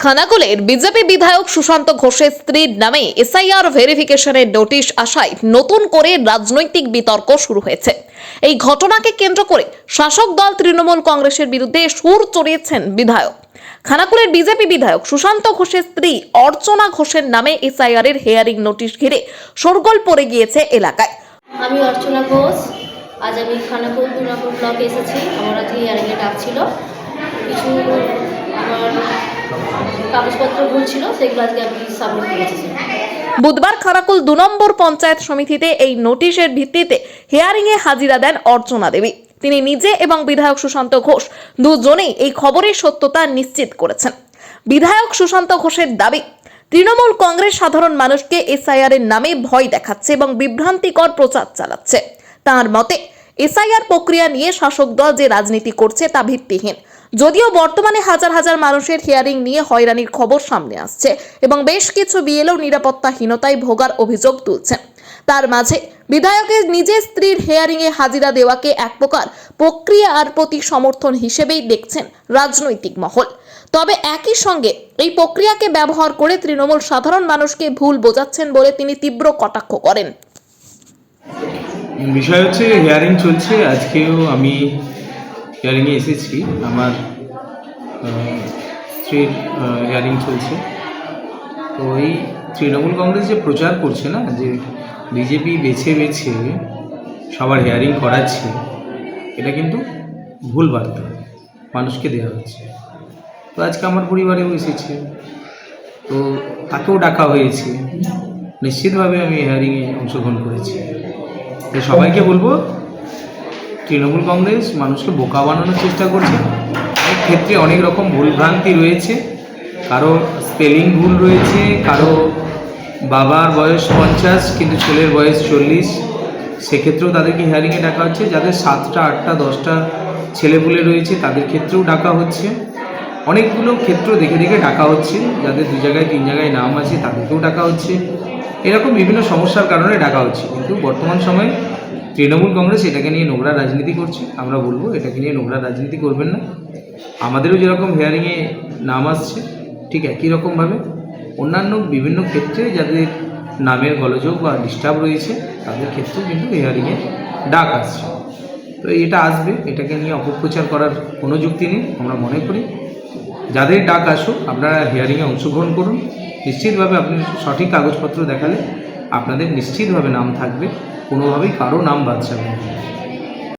খানাকুলের BJP বিধায়ক সুশান্ত ঘোষের স্ত্রীর নামে এসআইআর ভেরিফিকেশনের নোটিশ আসায় নতুন করে রাজনৈতিক বিতর্ক শুরু হয়েছে। এই ঘটনাকে কেন্দ্র করে শাসক দল তৃণমূল কংগ্রেসের বিরুদ্ধে সুর চড়িয়েছেন বিধায়ক। খানাকুলের বিজেপি বিধায়ক সুশান্ত ঘোষের স্ত্রী অর্চনা ঘোষের নামে এসআইআর এর হেয়ারিং নোটিশ ঘিরে শোরগোল পড়ে গিয়েছে এলাকায়। আমি অর্চনা ঘোষ। আজ আমি খানাকুল দু নম্বর ব্লকে এসেছি। আমার আজকে ইয়ারিংয়ে ডাক ছিল। কিছু আমার বুধবার খানাকুল দু নম্বর পঞ্চায়েত সমিতিতে এই নোটিশের ভিত্তিতে হিয়ারিংয়ে হাজিরা দেন অর্চনা দেবী। তিনি নিজে এবং বিধায়ক সুশান্ত ঘোষ দুজনেই এই খবরের সত্যতা নিশ্চিত করেছেন। বিধায়ক সুশান্ত ঘোষের দাবি, তৃণমূল কংগ্রেস সাধারণ মানুষকে এসআইআর এর নামে ভয় দেখাচ্ছে এবং বিভ্রান্তিকর প্রচার চালাচ্ছে। তার মতে, এসআইআর প্রক্রিয়া নিয়ে শাসক দল যে রাজনীতি করছে তা ভিত্তিহীন। যদিও বর্তমানে হাজার হাজার মানুষের হিয়ারিং নিয়ে হয়রানির খবর সামনে আসছে এবং বেশ কিছু বিএলও নিরাপত্তাহীনতায় ভোগার অভিযোগ তুলছেন। তার মাঝে বিধায়কের নিজের স্ত্রীর হেয়ারিংয়ে হাজিরা দেওয়াকে এক প্রকার প্রক্রিয়ার প্রতি সমর্থন হিসেবেই দেখছেন রাজনৈতিক মহল। তবে একই সঙ্গে এই প্রক্রিয়াকে ব্যবহার করে তৃণমূল সাধারণ মানুষকে ভুল বোঝাচ্ছেন বলে তিনি তীব্র কটাক্ষ করেন। বিষয় হচ্ছে হিয়ারিং চলছে। আজকেও আমি হিয়ারিংয়ে এসেছি। আমার স্ত্রীর ইয়ারিং চলছে। তো এই তৃণমূল কংগ্রেস যে প্রচার করছে না, যে বিজেপি বেছে বেছে সবার হিয়ারিং করাচ্ছে, এটা কিন্তু ভুল বার্তা। মানুষকে দেওয়া হচ্ছে। তো আজকে আমার পরিবারেও এসেছে। তো তাকেও ডাকা হয়েছে। নিশ্চিতভাবে আমি হিয়ারিংয়ে অংশগ্রহণ করেছি। তো সবাইকে বলব তৃণমূল কংগ্রেস মানুষকে বোকা বানানোর চেষ্টা করছে। অনেক ক্ষেত্রে অনেক রকম ভুলভ্রান্তি রয়েছে। কারও স্পেলিং ভুল রয়েছে, কারও বাবার বয়স পঞ্চাশ, কিন্তু ছেলের বয়স চল্লিশ। সেক্ষেত্রেও তাদেরকে হিয়ারিংয়ে ডাকা হচ্ছে। যাদের সাতটা, আটটা, দশটা ছেলেপুলে রয়েছে, তাদের ক্ষেত্রেও ডাকা হচ্ছে। অনেকগুলো ক্ষেত্র দেখে দেখে ডাকা হচ্ছে। যাদের দু জায়গায়, তিন জায়গায় নাম আছে, তাদেরকেও ডাকা হচ্ছে। এরকম বিভিন্ন সমস্যার কারণে ডাকা হচ্ছে। কিন্তু বর্তমান সময়ে তৃণমূল কংগ্রেস এটাকে নিয়ে নোংরা রাজনীতি করছে, আমরা বলব এটাকে নিয়ে নোংরা রাজনীতি করবেন না। আমাদেরও যেরকম হিয়ারিংয়ে নাম আসছে, ঠিক একই রকমভাবে অন্যান্য বিভিন্ন ক্ষেত্রে যাদের নামের গলযোগ বা ডিস্টার্ব রয়েছে, তাদের ক্ষেত্রেও কিন্তু হিয়ারিংয়ে ডাক আসছে। তো এটা আসবে, এটাকে নিয়ে অপপ্রচার করার কোনো যুক্তি নেই, আমরা মনে করি। যাদের ডাক আসুক, আপনারা হিয়ারিংয়ে অংশগ্রহণ করুন। নিশ্চিতভাবে আপনি সঠিক কাগজপত্র দেখালে আপনাদের নিশ্চিতভাবে নাম থাকবে। কোনোভাবেই কারও নাম বাদ যাবে না।